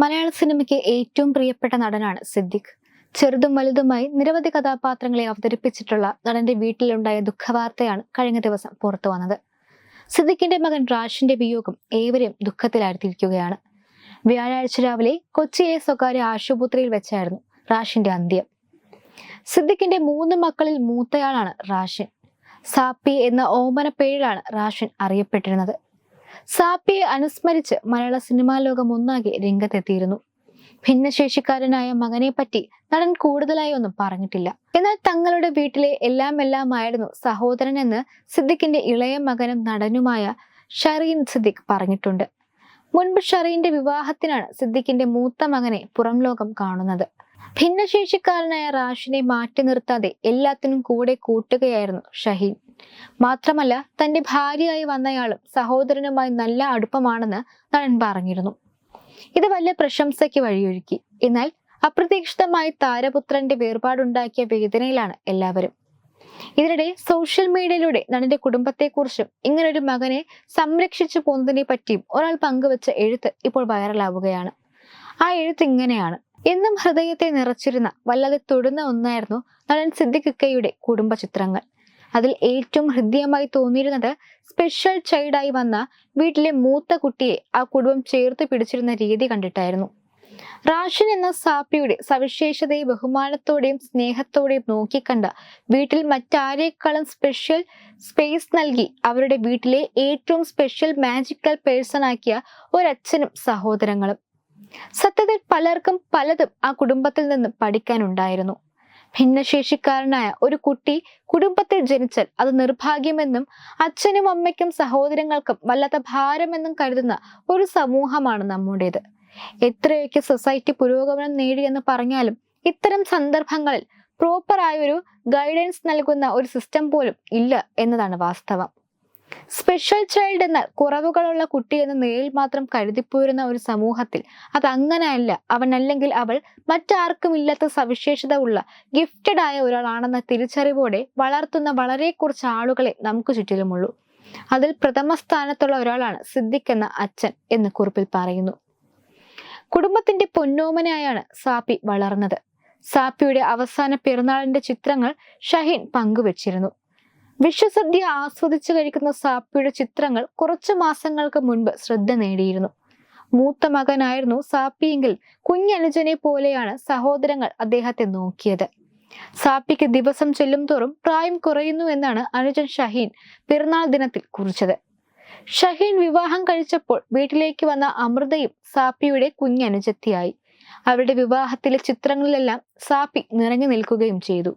മലയാള സിനിമയ്ക്ക് ഏറ്റവും പ്രിയപ്പെട്ട നടനാണ് സിദ്ദിഖ്. ചെറുതും വലുതുമായി നിരവധി കഥാപാത്രങ്ങളെ അവതരിപ്പിച്ചിട്ടുള്ള നടന്റെ വീട്ടിലുണ്ടായ ദുഃഖവാർത്തയാണ് കഴിഞ്ഞ ദിവസം പുറത്തു വന്നത്. സിദ്ദിഖിന്റെ മകൻ റാഷിന്റെ വിയോഗം ഏവരെയും ദുഃഖത്തിലാഴ്ത്തിയിരിക്കുകയാണ്. വ്യാഴാഴ്ച രാവിലെ കൊച്ചിയിലെ സ്വകാര്യ ആശുപത്രിയിൽ വെച്ചായിരുന്നു റാഷിന്റെ അന്ത്യം. സിദ്ദിഖിന്റെ മൂന്ന് മക്കളിൽ മൂത്തയാളാണ് റാഷിൻ. സാപ്പി എന്ന ഓമന പേരിലാണ് റാഷിൻ അറിയപ്പെട്ടിരുന്നത്. സാപ്പിയെ അനുസ്മരിച്ച് മലയാള സിനിമാ ലോകം ഒന്നാകെ രംഗത്തെത്തിയിരുന്നു. ഭിന്നശേഷിക്കാരനായ മകനെ പറ്റി നടൻ കൂടുതലായി ഒന്നും പറഞ്ഞിട്ടില്ല. എന്നാൽ തങ്ങളുടെ വീട്ടിലെ എല്ലാം എല്ലാമായിരുന്നു സഹോദരൻ എന്ന് സിദ്ദിഖിന്റെ ഇളയ മകനും നടനുമായ ഷറീൻ സിദ്ദിഖ് പറഞ്ഞിട്ടുണ്ട്. മുൻപ് ഷറീന്റെ വിവാഹത്തിനാണ് സിദ്ദിഖിന്റെ മൂത്ത മകനെ പുറം ലോകം കാണുന്നത്. ഭിന്നശേഷിക്കാരനായ റാഷിനെ മാറ്റി നിർത്താതെ എല്ലാത്തിനും കൂടെ കൂട്ടുകയായിരുന്നു ഷഹീൻ. മാത്രമല്ല തന്റെ ഭാര്യയായി വന്നയാളും സഹോദരനുമായി നല്ല അടുപ്പമാണെന്ന് നടൻ പറഞ്ഞിരുന്നു. ഇത് വലിയ പ്രശംസയ്ക്ക് വഴിയൊരുക്കി. എന്നാൽ അപ്രതീക്ഷിതമായി താരപുത്രന്റെ വേർപാടുണ്ടാക്കിയ വേദനയിലാണ് എല്ലാവരും. ഇതിനിടെ സോഷ്യൽ മീഡിയയിലൂടെ നടന്റെ കുടുംബത്തെക്കുറിച്ചും ഇങ്ങനൊരു മകനെ സംരക്ഷിച്ചു പോകുന്നതിനെ പറ്റിയും ഒരാൾ പങ്കുവച്ച എഴുത്ത് ഇപ്പോൾ വൈറലാവുകയാണ്. ആ എഴുത്ത് ഇങ്ങനെയാണ്. എന്നും ഹൃദയത്തെ നിറച്ചിരുന്ന വല്ലാതെ തൊടുന്ന ഒന്നായിരുന്നു നടൻ സിദ്ദിഖ് ഇക്കയുടെ കുടുംബ ചിത്രങ്ങൾ അതിൽ ഏറ്റവും ഹൃദ്യമായി തോന്നിയിരുന്നത് സ്പെഷ്യൽ ചൈൽഡായി വന്ന വീട്ടിലെ മൂത്ത കുട്ടിയെ ആ കുടുംബം ചേർത്ത് പിടിച്ചിരുന്ന രീതി കണ്ടിട്ടായിരുന്നു. റാഷൻ എന്ന സാപ്പിയുടെ സവിശേഷതയെ ബഹുമാനത്തോടെയും സ്നേഹത്തോടെയും നോക്കിക്കണ്ട വീട്ടിൽ മറ്റാരേക്കാളും സ്പെഷ്യൽ സ്പേസ് നൽകി അവരുടെ വീട്ടിലെ ഏറ്റവും സ്പെഷ്യൽ മാജിക്കൽ പേഴ്സൺ ആക്കിയ ഒരച്ഛനും സഹോദരങ്ങളും. സത്യത്തിൽ പലർക്കും പലതും ആ കുടുംബത്തിൽ നിന്ന് പഠിക്കാനുണ്ടായിരുന്നു. ഭിന്നശേഷിക്കാരനായ ഒരു കുട്ടി കുടുംബത്തിൽ ജനിച്ചാൽ അത് നിർഭാഗ്യമെന്നും അച്ഛനും അമ്മയ്ക്കും സഹോദരങ്ങൾക്കും വല്ലാത്ത ഭാരമെന്നും കരുതുന്ന ഒരു സമൂഹമാണ് നമ്മുടേത്. എത്രയൊക്കെ സൊസൈറ്റി പുരോഗമനം നേടിയെന്ന് പറഞ്ഞാലും ഇത്തരം സന്ദർഭങ്ങളിൽ പ്രോപ്പർ ആയ ഒരു ഗൈഡൻസ് നൽകുന്ന ഒരു സിസ്റ്റം പോലും ഇല്ല എന്നതാണ് വാസ്തവം. സ്പെഷ്യൽ ചൈൽഡ് എന്നാൽ കുറവുകളുള്ള കുട്ടി എന്ന നിലയിൽ മാത്രം കരുതിപ്പോരുന്ന ഒരു സമൂഹത്തിൽ. അത് അങ്ങനെയല്ല അവൻ അല്ലെങ്കിൽ അവൾ മറ്റാർക്കും ഇല്ലാത്ത സവിശേഷത ഉള്ള ഗിഫ്റ്റഡ് ആയ ഒരാളാണെന്ന തിരിച്ചറിവോടെ വളർത്തുന്ന വളരെ കുറച്ച് ആളുകളെ നമുക്ക് ചുറ്റിലുമുള്ളൂ. അതിൽ പ്രഥമ സ്ഥാനത്തുള്ള ഒരാളാണ് സിദ്ദിഖ് എന്ന അച്ഛൻ എന്ന് കുറിപ്പിൽ പറയുന്നു. കുടുംബത്തിന്റെ പൊന്നോമനായാണ് സാപ്പി വളർന്നത്. സാപ്പിയുടെ അവസാന പിറന്നാളിന്റെ ചിത്രങ്ങൾ ഷഹീൻ പങ്കുവച്ചിരുന്നു. വിശ്വസദ്യ ആസ്വദിച്ചു കഴിക്കുന്ന സാപ്പിയുടെ ചിത്രങ്ങൾ കുറച്ചു മാസങ്ങൾക്ക് മുൻപ് ശ്രദ്ധ നേടിയിരുന്നു. മൂത്ത മകനായിരുന്നു സാപ്പിയെങ്കിൽ കുഞ്ഞനുജനെ പോലെയാണ് സഹോദരങ്ങൾ അദ്ദേഹത്തെ നോക്കിയത്. സാപ്പിക്ക് ദിവസം ചെല്ലും തോറും പ്രായം കുറയുന്നു എന്നാണ് അനുജൻ ഷഹീൻ പിറന്നാൾ ദിനത്തിൽ കുറിച്ചത്. ഷഹീൻ വിവാഹം കഴിച്ചപ്പോൾ വീട്ടിലേക്ക് വന്ന അമൃതയും സാപ്പിയുടെ കുഞ്ഞനുജത്തിയായി. അവരുടെ വിവാഹത്തിലെ ചിത്രങ്ങളിലെല്ലാം സാപ്പി നിറഞ്ഞു നിൽക്കുകയും ചെയ്തു.